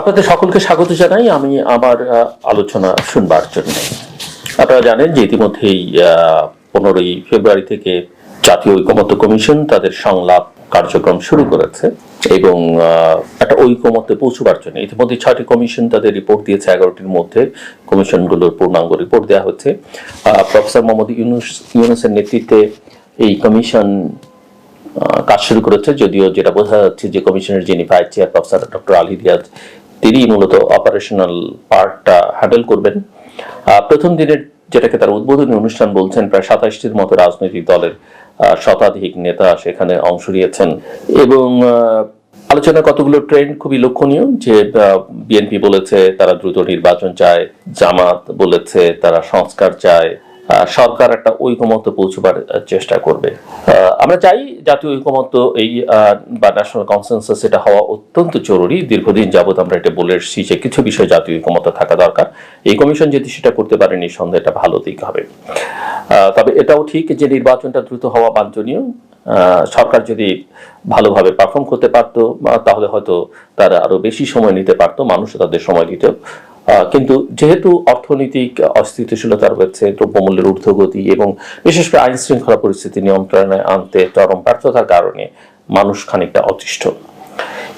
আপনাদের সকলকে স্বাগত জানাই। আমি আমার আলোচনা শুনবার জন্য। আপনারা জানেন যে ইতিমধ্যেই পনেরোই ফেব্রুয়ারি থেকে জাতীয় ঐকমত্য কমিশন তাদের সংলাপ কার্যক্রম শুরু করেছে এবং একটা ঐকমত্যে পৌঁছবার জন্য। ইতিমধ্যে ছয়টি কমিশন তাদের রিপোর্ট দিয়েছে। এগারোটির মধ্যে কমিশনগুলোর পূর্ণাঙ্গ রিপোর্ট দেওয়া হচ্ছে। প্রফেসর মোহাম্মদ ইউনুস, ইউনুসের নেতৃত্বে এই কমিশন কাজ শুরু করেছে। যদিও যেটা বোঝা যাচ্ছে যে কমিশনের যিনি vice chair professor doctor Ali Riaz তিনি মূলত অপারেশনাল পার্টটা হ্যান্ডেল করবেন। প্রথম দিনের যেটাকে তার উদ্বোধনী অনুষ্ঠান বলছেন, প্রায় সাতাশটির মতো রাজনৈতিক দলের শতাধিক নেতা সেখানে অংশ নিয়েছেন। এবং আলোচনা কতগুলো ট্রেন্ড খুবই লক্ষণীয়, যে বিএনপি বলেছে, তারা দ্রুত নির্বাচন চায়, জামাত বলেছে, তারা সংস্কার চায় সরকার একটা ঐকমত্য পৌঁছবার চেষ্টা করবে। আমরা চাই জাতীয় ঐকমত্য এই বা ন্যাশনাল কনসেনসাস এটা হওয়া অত্যন্ত জরুরি। দীর্ঘদিন যাবত আমরা এটা বলে এসেছি যে কিছু বিষয়ে জাতীয় ঐকমত্য থাকা দরকার। এই কমিশন যদি সেটা করতে পারে নিঃসন্দেহে এটা ভালো দিক হবে। তবে এটাও ঠিক যে নির্বাচনটা দ্রুত হওয়া বাঞ্ছনীয়। সরকার যদি ভালোভাবে পারফর্ম করতে পারতো তাহলে হয়তো তারা আরও বেশি সময় নিতে পারতো মানুষ তাদের সময় দিত আহ, কিন্তু যেহেতু অর্থনৈতিক অস্থিতিশীলতা রয়েছে দ্রব্যমূল্যের ঊর্ধ্বগতি এবং বিশেষ করে আইন শৃঙ্খলা পরিস্থিতি নিয়ন্ত্রণে আনতে চরম ব্যর্থতার কারণে মানুষ খানিকটা অতিষ্ঠ।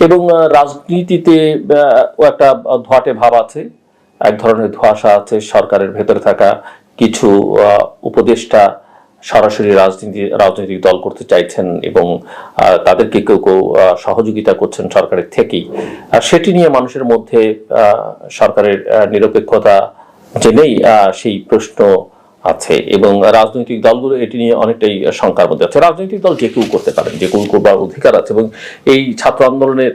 এবং রাজনীতিতে একটা ধোয়াটে ভাব আছে, এক ধরনের ধোঁয়াশা আছে সরকারের ভেতরে থাকা কিছু উপদেষ্টা সরাসরি রাজনীতি, রাজনৈতিক দল করতে চাইছেন এবং তাদেরকে কেউ কেউ সহযোগিতা করছেন সরকারের থেকেই। আর সেটি নিয়ে মানুষের মধ্যে সরকারের নিরপেক্ষতা জেনেই সেই প্রশ্ন আছে এবং রাজনৈতিক দলগুলো এটি নিয়ে অনেকটাই শঙ্কার মধ্যে আছে। রাজনৈতিক দল যে কেউ করতে পারেন, যে কেউ করবার অধিকার আছে এবং এই ছাত্র আন্দোলনে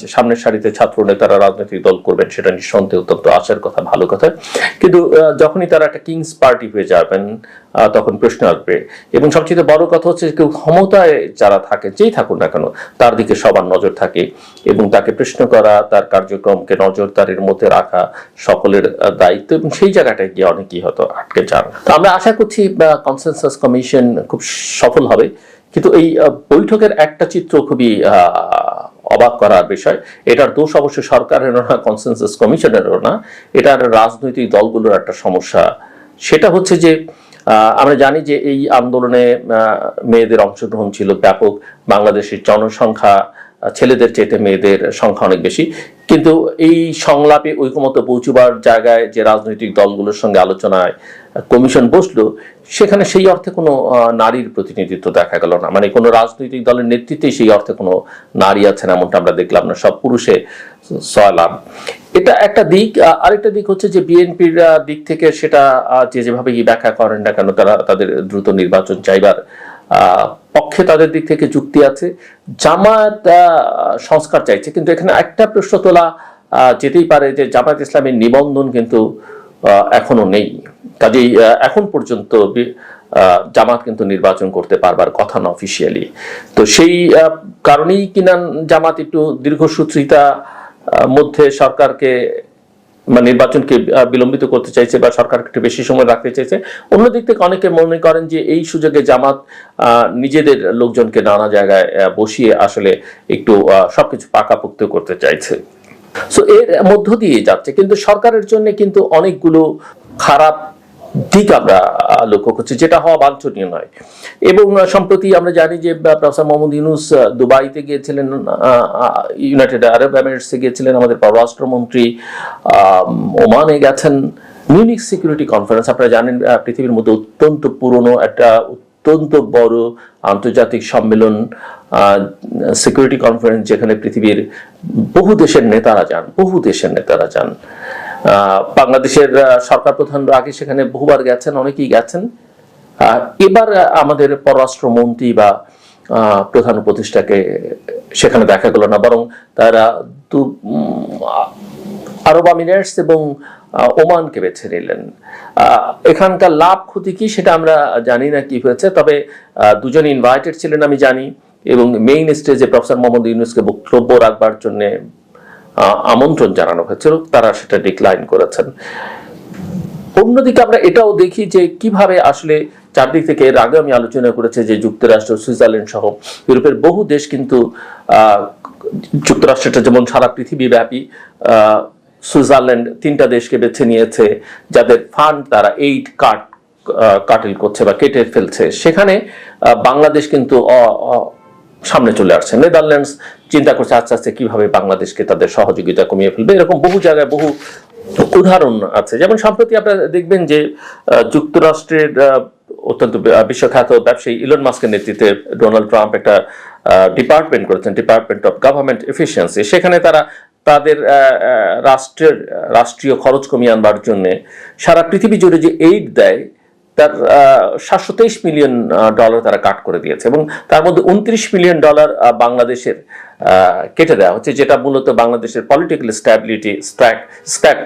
যে সামনের সারিতে ছাত্র নেতারা রাজনৈতিক দল করবেন সেটা নিঃসন্দেহে অত্যন্ত আশার কথা, ভালো কথা। কিন্তু যখনই তারা একটা কিংস পার্টি হয়ে যাবেন তখন প্রশ্ন আসবে এবং সবচেয়ে বড় কথা হচ্ছে কেউ ক্ষমতায় যারা থাকে, যেই থাকুন না কেন, তার দিকে সবার নজর থাকে এবং তাকে প্রশ্ন করা, তার কার্যক্রমকে নজরদারির মধ্যে রাখা সকলের দায়িত্ব এবং সেই জায়গাটায় গিয়ে অনেকেই হয়তো আটকে যান তো আমরা আশা করছি কনসেনসাস কমিশন খুব সফল হবে। কিন্তু এই বৈঠকের একটা চিত্র খুবই অবাক করার বিষয়। এটার দোষ অবশ্য সরকারেরও না কনসেনসাস কমিশনেরও না। এটার রাজনৈতিক দলগুলোর একটা সমস্যা। সেটা হচ্ছে যে আমরা জানি যে এই আন্দোলনে মেয়েদের অংশগ্রহণ ছিল ব্যাপক। বাংলাদেশের জনসংখ্যা ছেলেদের চেয়ে মেয়েদের সংখ্যা অনেক বেশি। কিন্তু এই সংলাপে ঐকমত্য পৌঁছবার জায়গায় যে রাজনৈতিক দলগুলোর সঙ্গে আলোচনায় কমিশন বসল, সেখানে সেই অর্থে কোনো নারীর প্রতিনিধিত্ব দেখা গেল না। মানে কোনো রাজনৈতিক দলের নেতৃত্বে সেই অর্থে কোনো নারী আছেন এমনটা আমরা দেখলাম না, সব পুরুষে সয়লাম এটা একটা দিক আরেকটা দিক হচ্ছে যে বিএনপির দিক থেকে সেটা যে যেভাবে ব্যাখ্যা করেন না কেন, তারা তাদের দ্রুত নির্বাচন চাইবার পক্ষে তাদের দিক থেকে যুক্তি আছে। জামাত সংস্কার চাইছে। কিন্তু এখানে একটা প্রশ্ন তোলা যেতেই পারে যে জামাত ইসলামের নিবন্ধন কিন্তু এখনও নেই। কাজেই এখন পর্যন্ত জামাত কিন্তু নির্বাচন করতে পারবার কথা না অফিসিয়ালি তো সেই কারণেই কিনা জামাত একটু দীর্ঘসূত্রিতা মধ্যে সরকারকে মানে নির্বাচনকে বিলম্বিত করতে চাইছে বা সরকারকে একটু বেশি সময় রাখতে চাইছে অন্যদিক থেকে অনেকে মনে করেন যে এই সুযোগে জামাত নিজেদের লোকজনকে নানা জায়গায় বসিয়ে আসলে একটু সবকিছু পাকাপোক্ত করতে চাইছে। সো এর মধ্য দিয়ে যাচ্ছে, কিন্তু সরকারের জন্য কিন্তু অনেকগুলো খারাপ দিক আমরা লক্ষ্য করছি, যেটা হওয়া বাঞ্ছনীয় নয়। এবং সম্প্রতি আমরা জানি যে প্রফেসর মোহাম্মদ ইউনুস দুবাইতে গিয়েছিলেন ইউনাইটেড আরব এমিরেটসে গিয়েছিলেন, আমাদের পররাষ্ট্রমন্ত্রী ওমানে গেছেন মিউনিক সিকিউরিটি কনফারেন্স। আপনারা জানেন পৃথিবীর মধ্যে অত্যন্ত পুরনো একটা, অত্যন্ত বড় আন্তর্জাতিক সম্মেলন সিকিউরিটি কনফারেন্স, যেখানে পৃথিবীর বহু দেশের নেতারা যান, বহু দেশের নেতারা যান। বাংলাদেশের সরকার প্রধান আগে সেখানে বহুবার গেছেন, অনেকেই গেছেন। এবার আমাদের পররাষ্ট্রমন্ত্রী বা প্রধান উপদেষ্টাকে সেখানে দেখা গেল না, বরং তারা দু আরব আমিরাটস এবং ওমানকে বেছে নিলেন। এখানকার লাভ ক্ষতি কি সেটা আমরা জানি না কি হয়েছে, তবে দুজন ইনভাইটেড ছিলেন আমি জানি, এবং মেইন স্টেজে প্রফেসর মোহাম্মদ ইউনুসকে বক্তব্য রাখবার জন্য আমন্ত্রণ জানানো হয়েছিল, তারা সেটা ডিক্লাইন করেছেন। অন্যদিকে আমরা এটাও দেখি যে কীভাবে আসলে চারদিক থেকে এর আগে আমি আলোচনা করেছি যে যুক্তরাষ্ট্র, সুইজারল্যান্ড সহ ইউরোপের বহু দেশ কিন্তু যুক্তরাষ্ট্রটা যেমন সারা পৃথিবীব্যাপী সুইজারল্যান্ড তিনটা দেশকে বেছে নিয়েছে, যাদের ফান্ড তারা এইট কাট কাটিল করছে বা কেটে ফেলছে। সেখানে বাংলাদেশ কিন্তু সামনে চলে আসছে। নেদারল্যান্ডস চিন্তা করছে আস্তে আস্তে কীভাবে বাংলাদেশকে তাদের সহযোগিতা কমিয়ে ফেলবে? এরকম বহু জায়গায় বহু উদাহরণ আছে। যেমন সম্প্রতি আপনারা দেখবেন যে যুক্তরাষ্ট্রের অত্যন্ত বিশ্বখ্যাত ব্যবসায়ী ইলন মাস্কের নেতৃত্বে ডোনাল্ড ট্রাম্প একটা ডিপার্টমেন্ট করেছেন ডিপার্টমেন্ট অফ গভর্নমেন্ট এফিসিয়েন্সি সেখানে তারা তাদের রাষ্ট্রের, রাষ্ট্রীয় খরচ কমিয়ে আনবার জন্য সারা পৃথিবী জুড়ে যে এইড দেয় তার সাতশো তেইশ মিলিয়ন ডলার তারা কাট করে দিয়েছে এবং তার মধ্যে উনত্রিশ মিলিয়ন ডলার বাংলাদেশের কেটে দেওয়া হচ্ছে, যেটা মূলত বাংলাদেশের পলিটিক্যাল স্ট্যাবিলিটি স্ট্যাক স্ট্যাক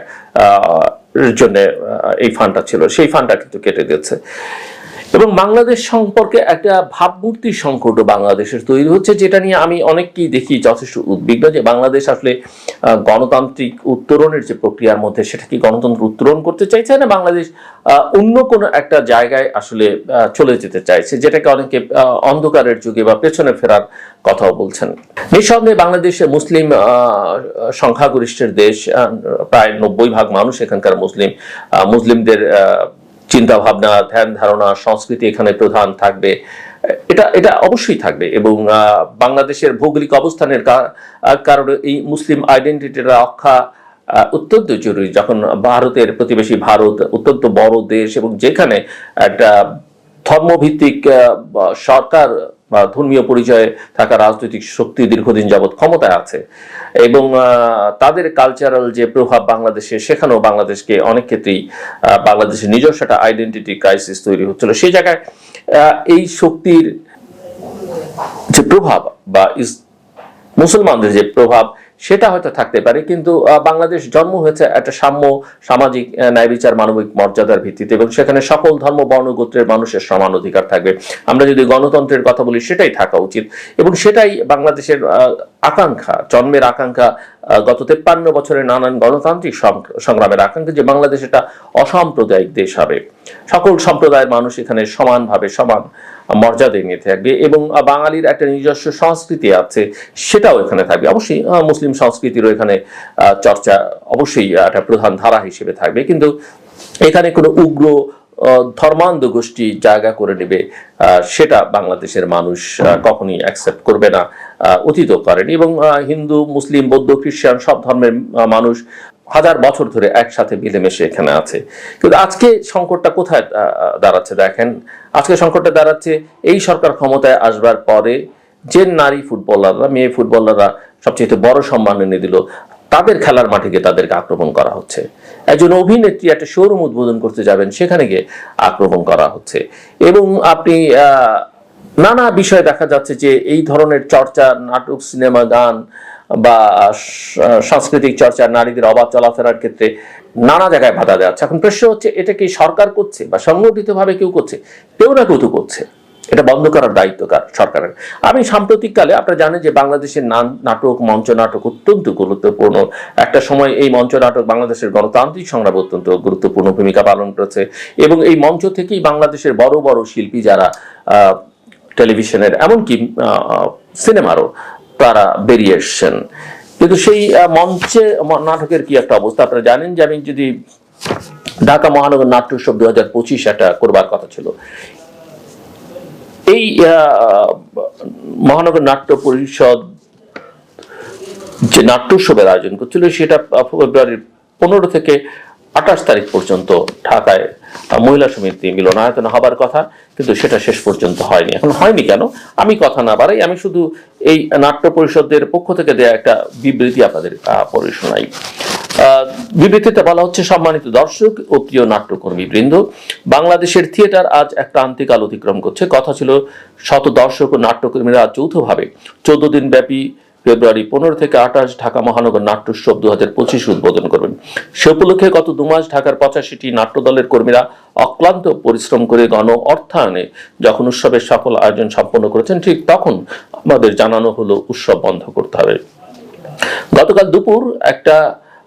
জন্য এই ফান্ডটা ছিল। সেই ফান্ডটা কিন্তু কেটে দিয়েছে। এবং বাংলাদেশ সম্পর্কে একটা ভাবমূর্তির সংকটও বাংলাদেশের তৈরি হচ্ছে, যেটা নিয়ে আমি অনেককেই দেখি যথেষ্ট উদ্বিগ্ন যে বাংলাদেশ আসলে গণতান্ত্রিক উত্তরণের যে প্রক্রিয়ার মধ্যে সেটা কি গণতন্ত্র উত্তরণ করতে চাইছে না বাংলাদেশ অন্য কোনো একটা জায়গায় আসলে চলে যেতে চাইছে, যেটাকে অনেকে অন্ধকারের যুগে বা পেছনে ফেরার কথাও বলছেন। নিঃসন্দেহে বাংলাদেশে মুসলিম সংখ্যাগরিষ্ঠের দেশ প্রায় নব্বই ভাগ মানুষ এখানকার মুসলিম মুসলিমদের চিন্তা ভাবনা ধ্যান ধারণা, সংস্কৃতি এখানে প্রধান থাকবে। এটা এটা অবশ্যই থাকবে এবং বাংলাদেশের ভৌগোলিক অবস্থানের কারণে এই মুসলিম আইডেন্টিটিটা রক্ষা অত্যন্ত জরুরি। যখন ভারতের প্রতিবেশী ভারত অত্যন্ত বড় দেশ এবং যেখানে একটা ধর্মভিত্তিক সরকার বা ধর্মীয় পরিচয়ে থাকা রাজনৈতিক শক্তি দীর্ঘদিন যাবৎ ক্ষমতায় আছে। এবং তাদের কালচারাল যে প্রভাব বাংলাদেশে, সেখানেও বাংলাদেশকে অনেক ক্ষেত্রেই বাংলাদেশের নিজস্ব একটা আইডেন্টিটি ক্রাইসিস তৈরি হচ্ছিল। সেই জায়গায় এই শক্তির যে প্রভাব বা মুসলমানদের যে প্রভাব সেটা হয়তো থাকতে পারে, কিন্তু বাংলাদেশ জন্ম হয়েছে একটা সাম্য, সামাজিক ন্যায় বিচার, মানবিক মর্যাদার ভিত্তিতে এবং সেখানে সকল ধর্ম, বর্ণ, গোত্রের মানুষের সমান অধিকার থাকবে। আমরা যদি গণতন্ত্রের কথা বলি, সেটাই থাকা উচিত এবং সেটাই বাংলাদেশের আকাঙ্ক্ষা, জন্মের আকাঙ্ক্ষা গত তেপ্পান্ন বছরের নানান গণতান্ত্রিক সংগ্রামের আকাঙ্ক্ষা যে বাংলাদেশ একটা অসাম্প্রদায়িক দেশ হবে। সকল সম্প্রদায়ের মানুষ এখানে সমানভাবে সমান মর্যাদায় নিয়ে থাকবে এবং বাঙালির একটা নিজস্ব সংস্কৃতি আছে, সেটাও এখানে থাকবে। অবশ্যই মুসলিম সংস্কৃতিরও এখানে চর্চা অবশ্যই একটা প্রধান ধারা হিসেবে থাকবে। কিন্তু এখানে কোনো উগ্র ধর্মান্ধ গোষ্ঠী জায়গা করে নেবে সেটা বাংলাদেশের মানুষ কখনই অ্যাকসেপ্ট করবে না। আহ, অতীতও করেনি এবং হিন্দু মুসলিম বৌদ্ধ খ্রিস্টান সব ধর্মের মানুষ হাজার বছর ধরে একসাথে মিলেমিশে এখানে আছে। কিন্তু আজকে সংকটটা কোথায় দাঁড়াচ্ছে দেখেন? আজকে সংকটটা দাঁড়াচ্ছে এই সরকার ক্ষমতায় আসবার পরে যে নারী ফুটবলাররা মেয়ে ফুটবলাররা সবচেয়ে বড় সম্মান এনে দিল তাদের খেলার মাঠে গিয়ে তাদেরকে আক্রমণ করা হচ্ছে। একজন অভিনেত্রী একটা শোরুম উদ্বোধন করতে যাবেন সেখানে গিয়ে আক্রমণ করা হচ্ছে। এবং আপনি নানা বিষয়ে দেখা যাচ্ছে যে এই ধরনের চর্চা, নাটক, সিনেমা, গান বা সাংস্কৃতিক চর্চা, নারীদের অবাধ চলাফেরার ক্ষেত্রে নানা জায়গায় বাধা দেওয়া এখন প্রশ্ন হচ্ছে, এটা কি সরকার করছে বা সংগঠিতভাবে কেউ করছে? কেউ না কেউ তো করছে। এটা বন্ধ করার দায়িত্ব কার, সরকারের। আমি সাম্প্রতিককালে, আপনারা জানেন যে বাংলাদেশের নাটক, মঞ্চ নাটক অত্যন্ত গুরুত্বপূর্ণ। একটা সময় এই মঞ্চ নাটক বাংলাদেশের গণতান্ত্রিক সংগ্রাম অত্যন্ত গুরুত্বপূর্ণ ভূমিকা পালন করেছে এবং এই মঞ্চ থেকেই বাংলাদেশের বড় বড় শিল্পী যারা টেলিভিশনের, এমনকি সিনেমারও তারা বেরিয়ে এসছেন। কিন্তু সেই মঞ্চে নাটকের কি একটা অবস্থা? আপনারা জানেন যে আমি যদি ঢাকা মহানগর নাট্য উৎসব দু হাজার পঁচিশ একটা করবার কথা ছিল। এই মহানগর নাট্য পরিষদ যে নাট্য উৎসবের আয়োজন করছিল, সেটা ফেব্রুয়ারির পনেরো থেকে আঠাশ তারিখ পর্যন্ত ঢাকায় মহিলা সমিতি মিলনায়তন হবার কথা, কিন্তু সেটা শেষ পর্যন্ত হয়নি। এখন হয়নি কেন? আমি কথা না বাড়াই, আমি শুধু এই নাট্য পরিষদের পক্ষ থেকে দেয়া একটা বিবৃতি আপনাদের পড়ে শোনাই। বিবৃতিতে বলা হচ্ছে, সম্মানিত দর্শক ও প্রিয় নাট্যকর্মী বৃন্দ, বাংলাদেশের থিয়েটার আজ এক ক্রান্তিকাল অতিক্রম করছে। কথা ছিল, শত দর্শক ও নাট্যকর্মীরা যৌথভাবে চোদ্দ দিন ব্যাপী ফেব্রুয়ারি পনেরো থেকে আঠাশ ঢাকা মহানগর নাট্য উৎসব দু হাজার পঁচিশ উদ্বোধন করবেন সে উপলক্ষে গত দু মাস ঢাকার পঁচাশিটি নাট্য দলের কর্মীরা অক্লান্ত পরিশ্রম করে গণ অর্থায়নে যখন উৎসবের সফল আয়োজন সম্পন্ন করেছেন ঠিক তখন আমাদের জানানো হলো উৎসব বন্ধ করতে হবে। গতকাল দুপুর একটা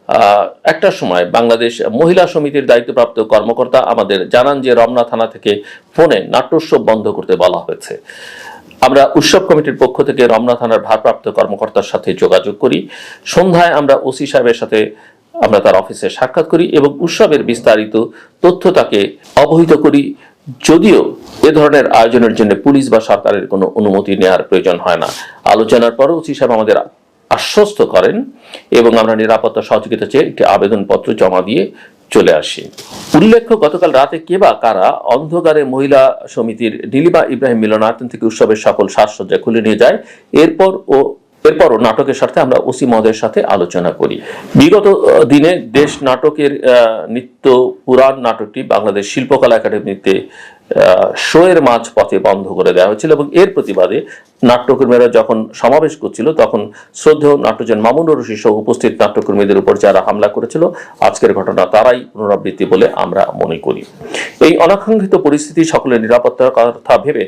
আহ, একটার সময় বাংলাদেশ মহিলা সমিতির দায়িত্বপ্রাপ্ত কর্মকর্তা আমাদের জানান যে রমনা থানা থেকে ফোনে নাট্যোৎসব বন্ধ করতে বলা হয়েছে। আমরা উৎসব কমিটির পক্ষ থেকে রমনা থানার ভারপ্রাপ্ত কর্মকর্তার সাথে যোগাযোগ করি। সন্ধ্যায় আমরা ওসি সাহেবের সাথে আমরা তার অফিসে সাক্ষাৎ করি এবং উৎসবের বিস্তারিত তথ্য তাকে অবহিত করি। যদিও এ ধরনের আয়োজনের জন্য পুলিশ বা সরকারের কোনো অনুমতি নেওয়ার প্রয়োজন হয় না। আলোচনার পরও ওসি সাহেব আমাদের আশ্বস্ত করেন এবং আমরা নিরাপত্তা সহযোগিতা চেয়ে একটি আবেদনপত্র জমা দিয়ে চলে আসি। উল্লেখ্য, গতকাল রাতে কে বা কারা অন্ধকারে মহিলা সমিতির নীলিমা ইব্রাহিম মিলনায়তন থেকে উৎসবের সকল সাজসজ্জা খুলে নিয়ে যায়। এরপর ও এরপরও নাটকের স্বার্থে আমরা ওসি মহোদয়ের সাথে আলোচনা করি। বিগত দিনে দেশ নাটকের নিত্য পুরাণ নাটকটি বাংলাদেশ শিল্পকলা একাডেমিতে শোয়ের মাঝ পথে বন্ধ করে দেওয়া হয়েছিল এবং এর প্রতিবাদে নাট্যকর্মীরা যখন সমাবেশ করছিল, তখন শ্রদ্ধেয় নাট্যজন মামুনুর রশি সহ উপস্থিত নাট্যকর্মীদের উপর যারা হামলা করেছিল, আজকের ঘটনা তারাই পুনরাবৃত্তি বলে আমরা মনে করি। এই অনাকাঙ্ক্ষিত পরিস্থিতি সকলের নিরাপত্তার কথা ভেবে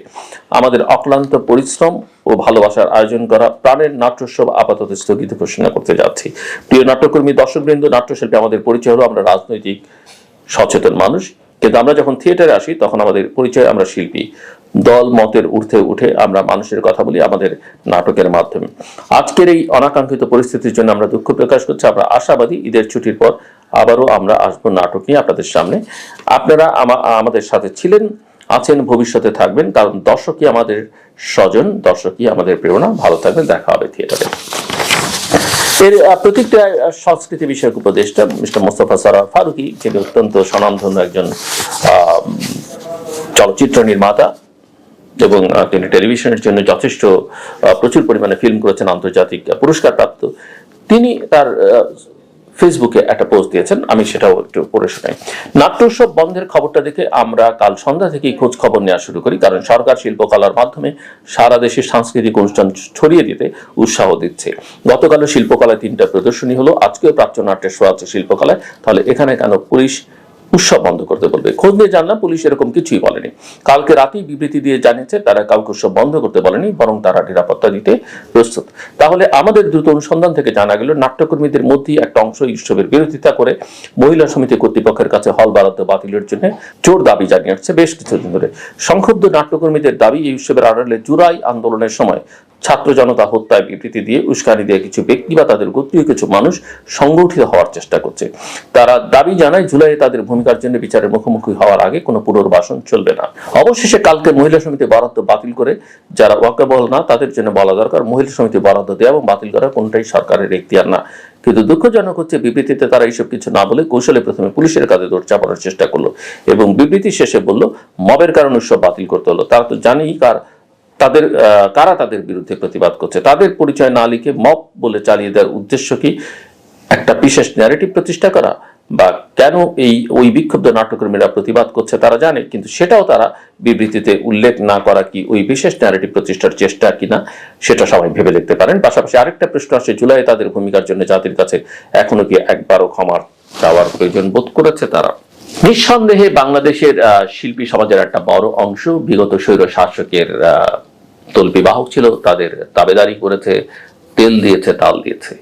আমাদের অক্লান্ত পরিশ্রম ও ভালোবাসার আয়োজন করা প্রাণের নাট্যোৎসব আপাতত স্থগিত ঘোষণা করতে যাচ্ছি। প্রিয় নাট্যকর্মী, দর্শকবৃন্দ, নাট্যশিল্পী, আমাদের পরিচয় হলো, আমরা রাজনৈতিক সচেতন মানুষ। কিন্তু আমরা যখন থিয়েটারে আসি, তখন আমাদের পরিচয় আমরা শিল্পী। দল মতের ঊর্ধ্বে উঠে আমরা মানুষের কথা বলি আমাদের নাটকের মাধ্যমে। আজকের এই অনাকাঙ্ক্ষিত পরিস্থিতির জন্য আমরা দুঃখ প্রকাশ করছি, আমরা আশাবাদী ঈদের ছুটির পর আবারও আমরা আসব নাটক নিয়ে আপনাদের সামনে। আপনারা আমাদের সাথে ছিলেন, আছেন, ভবিষ্যতে থাকবেন, কারণ দর্শকই আমাদের স্বজন, দর্শকই আমাদের প্রেরণা। ভালো থাকবেন, দেখা হবে থিয়েটারে। এর প্রতিক্রিয়া সংস্কৃতি বিষয়ক উপদেষ্টা মিস্টার মোস্তফা সরার ফারুকি যিনি অত্যন্ত স্বনামধন্য একজন চলচ্চিত্র নির্মাতা এবং তিনি টেলিভিশনের জন্য যথেষ্ট প্রচুর পরিমাণে ফিল্ম করেছেন, আন্তর্জাতিক পুরস্কার প্রাপ্ত তিনি তার ফেসবুকে একটা পোস্ট দিয়েছেন, আমি সেটাও একটু পড়ে শোনাই। নাট্যোৎসব বন্ধের খবরটা দেখে আমরা কাল সন্ধ্যা থেকেই খোঁজ খবর নেওয়া শুরু করি, কারণ সরকার শিল্পকলার মাধ্যমে সারা দেশে সাংস্কৃতিক অনুষ্ঠান ছড়িয়ে দিতে উৎসাহ দিচ্ছে। গতকালও শিল্পকলায় তিনটা প্রদর্শনী হলো, আজকেও প্রাচ্য নাট্যের শো আছে শিল্পকলায়। তাহলে এখানে কেন পুলিশ উৎসব বন্ধ করতে বলবে। খোঁজ নিয়ে জানলাম পুলিশ এরকম কিছুই বলেনি। কালকে রাতেই বিবৃতি দিয়ে জানিয়েছে, তারা কাউকে উৎসব বন্ধ করতে বলেনি, বরং তারা নিরাপত্তা দিতে প্রস্তুত। তাহলে আমাদের দ্রুত অনুসন্ধান থেকে জানা গেল, নাট্যকর্মীদের মধ্যেই একটা অংশ উৎসবের বিরোধিতা করে মহিলা সমিতি কর্তৃপক্ষের কাছে হল বরাদ্দ বাতিলের জন্য জোর দাবি জানিয়ে আসছে বেশ কিছুদিন ধরে। সংক্ষুব্ধ নাট্যকর্মীদের দাবি, এই উৎসবের আড়ালে জুলাই আন্দোলনের সময় ছাত্র জনতা হত্যায় বিবৃতি দিয়ে উস্কানি দিয়ে কিছু ব্যক্তি বা তাদের গোত্রীয় কিছু মানুষ সংগঠিত হওয়ার চেষ্টা করছে। তারা দাবি জানায়, জুলাইয়ে তাদের ভূমিকার জন্য বিচারের মুখোমুখি হওয়ার আগে কোনো পুনর্বাসন চলবে না। অবশেষে কালকে মহিলা সমিতি বরাদ্দ বাতিল করে, যারা ওয়াকেবল না, তাদের জন্য বলা দরকার মহিলা সমিতি বরাদ্দ দেওয়া এবং বাতিল করা কোনটাই সরকারের এখতিয়ার না। কিন্তু দুঃখজনক হচ্ছে, বিবৃতিতে তারা এইসব কিছু না বলে কৌশলে প্রথমে পুলিশের কাঁধে দৌড় চাপানোর চেষ্টা করল এবং বিবৃতি শেষে বলল, মবের কারণে উৎসব বাতিল করতে হলো। তারা তো জানেই কার তাদের কারা তাদের বিরুদ্ধে প্রতিবাদ করছে? তাদের পরিচয় না লিখে মপ বলে চালিয়ে দেওয়ার উদ্দেশ্য কি একটা বিশেষ ন্যারেটিভ প্রতিষ্ঠা করা? বা কেন এই, ওই বিক্ষুব্ধ নাট্যকর্মীরা প্রতিবাদ করছে তারা জানে, কিন্তু সেটাও তারা বিবৃতিতে উল্লেখ না করা কি ওই বিশেষ ন্যারেটিভ প্রতিষ্ঠার চেষ্টা কিনা, সেটা সবাই ভেবে দেখতে পারেন। পাশাপাশি আরেকটা প্রশ্ন আসে, জুলাই তাদের ভূমিকার জন্য জাতির কাছে এখনও কি একবারও ক্ষমার চাওয়ার প্রয়োজন বোধ করেছে তারা? নিঃসন্দেহে বাংলাদেশের শিল্পী সমাজের একটা বড় অংশ বিগত স্বৈর শাসকের তল্পি বাহক ছিল, তাদের দাবেদারি করেছে, তেল দিয়েছে, তাল দিয়েছে।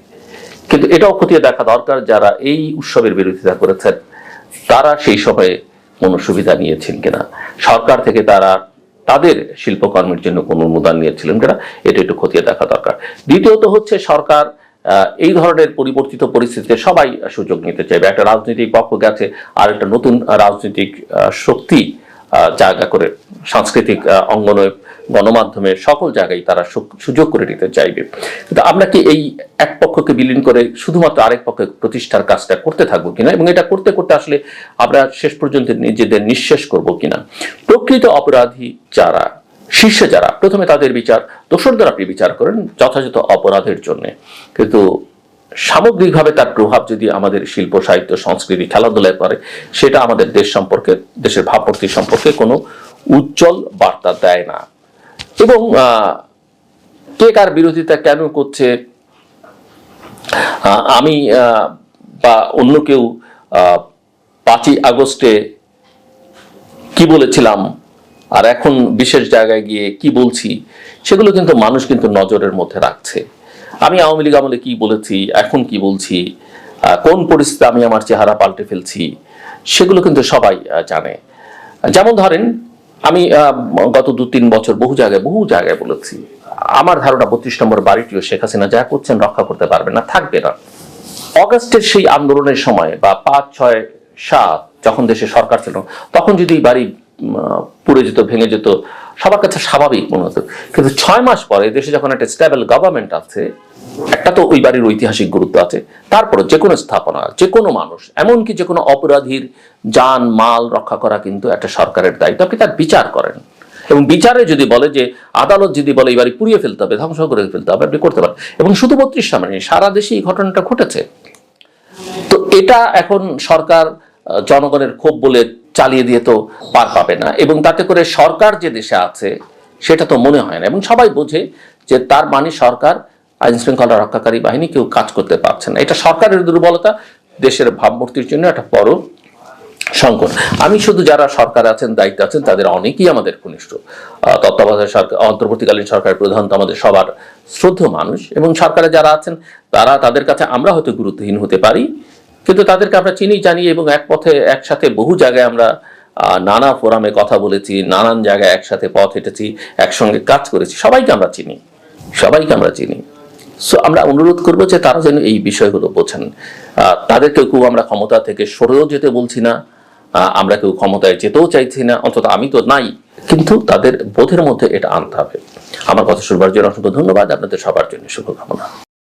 কিন্তু এটাও খতিয়ে দেখা দরকার, যারা এই উৎসবের বিরোধিতা করেছেন, তারা সেই সময়ে কোনো সুবিধা নিয়েছেন কিনা? সরকার থেকে তারা তাদের শিল্পকর্মের জন্য কোনো অনুদান নিয়েছিলেন কিনা? এটা একটু খতিয়ে দেখা দরকার। দ্বিতীয়ত হচ্ছে সরকার এই ধরনের পরিবর্তিত পরিস্থিতিতে সবাই সুযোগ নিতে চাইবে। একটা রাজনৈতিক পক্ষ গেছে আর একটা নতুন রাজনৈতিক শক্তি জায়গা করে সাংস্কৃতিক অঙ্গনে গণমাধ্যমে সকল জায়গায় তারা সুযোগ করে নিতে চাইবে। কিন্তু আমরা কি এই এক পক্ষকে বিলীন করে শুধুমাত্র আরেক পক্ষে প্রতিষ্ঠার কাজটা করতে থাকব কিনা? এবং এটা করতে করতে আসলে আমরা শেষ পর্যন্ত নিজেদের নিঃশেষ করব কিনা? প্রকৃত অপরাধী যারা, শীর্ষে যারা, প্রথমে তাদের বিচার দোসরদের আপনি বিচার করেন যথাযথ অপরাধের জন্য। কিন্তু সামগ্রিকভাবে তার প্রভাব যদি আমাদের শিল্প, সাহিত্য, সংস্কৃতি, খেলাধুলায় পড়ে, সেটা আমাদের দেশ সম্পর্কে, দেশের ভাবমূর্তি সম্পর্কে কোনো উজ্জ্বল বার্তা দেয় না। এবং কে কার বিরোধিতা কেন করছে? আমি বা অন্য কেউ পাঁচই আগস্টে কি বলেছিলাম? আর এখন বিশেষ জায়গায় গিয়ে কি বলছি? সেগুলো কিন্তু মানুষ কিন্তু নজরের মধ্যে রাখছে। আমি আওয়ামী লীগ আমলে কি বলেছি? এখন কি বলছি? কোন পরিস্থিতি আমি আমার চেহারা পাল্টে ফেলছি? সেগুলো কিন্তু সবাই জানে। যেমন ধরেন আমি গত দু তিন বছর বহু জায়গায় বহু জায়গায় বলেছি, আমার ধারণা বত্রিশ নম্বর বাড়িটিও শেখ হাসিনা যা করছেন রক্ষা করতে পারবে না, থাকবে না। অগাস্টের সেই আন্দোলনের সময় বা পাঁচ, ছয়, সাত, যখন দেশে সরকার ছিল, তখন যদি বাড়ি পুড়ে যেত, ভেঙে যেত সবার কাছে স্বাভাবিক মনে হতো। কিন্তু ছয় মাস পরে দেশে যখন একটা স্টেবল গভর্নমেন্ট আছে, একটা তো ওই বাড়ির ঐতিহাসিক গুরুত্ব আছে তারপরে যে কোনো স্থাপনা, যে কোনো মানুষ, এমনকি যে কোনো অপরাধীর যান, মাল রক্ষা করা কিন্তু একটা সরকারের দায়িত্ব। আপনি তার বিচার করেন। এবং বিচারে যদি বলে যে, আদালত যদি বলে এই বাড়ি পুড়িয়ে ফেলতে হবে, ধ্বংস করে ফেলতে হবে, আপনি করতে পারেন। এবং শুধু বত্রিশ সামনে সারা দেশে এই ঘটনাটা ঘটেছে। তো এটা এখন সরকার জনগণের ক্ষোভ বলে চালিয়ে দিয়ে তো পার পাবে না। এবং তাতে করে সরকার যে দেশে আছে সেটা তো মনে হয় না। এবং সবাই বোঝে যে তার মানে সরকার আইন শৃঙ্খলা রক্ষাকারী বাহিনী কেউ কাজ করতে পারছে না। এটা সরকারের দুর্বলতা দেশের ভাবমূর্তির জন্য একটা বড় সংকট। আমি শুধু যারা সরকার আছেন দায়িত্ব আছেন তাদের অনেকেই আমাদের ঘনিষ্ঠ আহ, তত্ত্বাবধায়ক সরকার অন্তর্বর্তীকালীন সরকার প্রধান তো আমাদের সবার শ্রদ্ধ মানুষ। এবং সরকারে যারা আছেন তারা তাদের কাছে আমরা হয়তো গুরুত্বহীন হতে পারি। কিন্তু তাদেরকে আমরা চিনি, জানি এবং এক পথে, একসাথে বহু জায়গায় আমরা নানা ফোরামে কথা বলেছি, নানান জায়গায় একসাথে পথ হেঁটেছি, একসঙ্গে কাজ করেছি। সবাইকে আমরা চিনি, সবাইকে আমরা চিনি। সো আমরা অনুরোধ করব যে তারা যেন এই বিষয়গুলো বোঝেন। তাদেরকে কেউ আমরা ক্ষমতা থেকে সরেও যেতে বলছি না আমরা কেউ ক্ষমতায় যেতেও চাইছি না, অন্তত আমি তো নাই, কিন্তু তাদের বোধের মধ্যে এটা আনতে হবে। আমার কথা শুনবার জন্য অসংখ্য ধন্যবাদ, আপনাদের সবার জন্য শুভকামনা।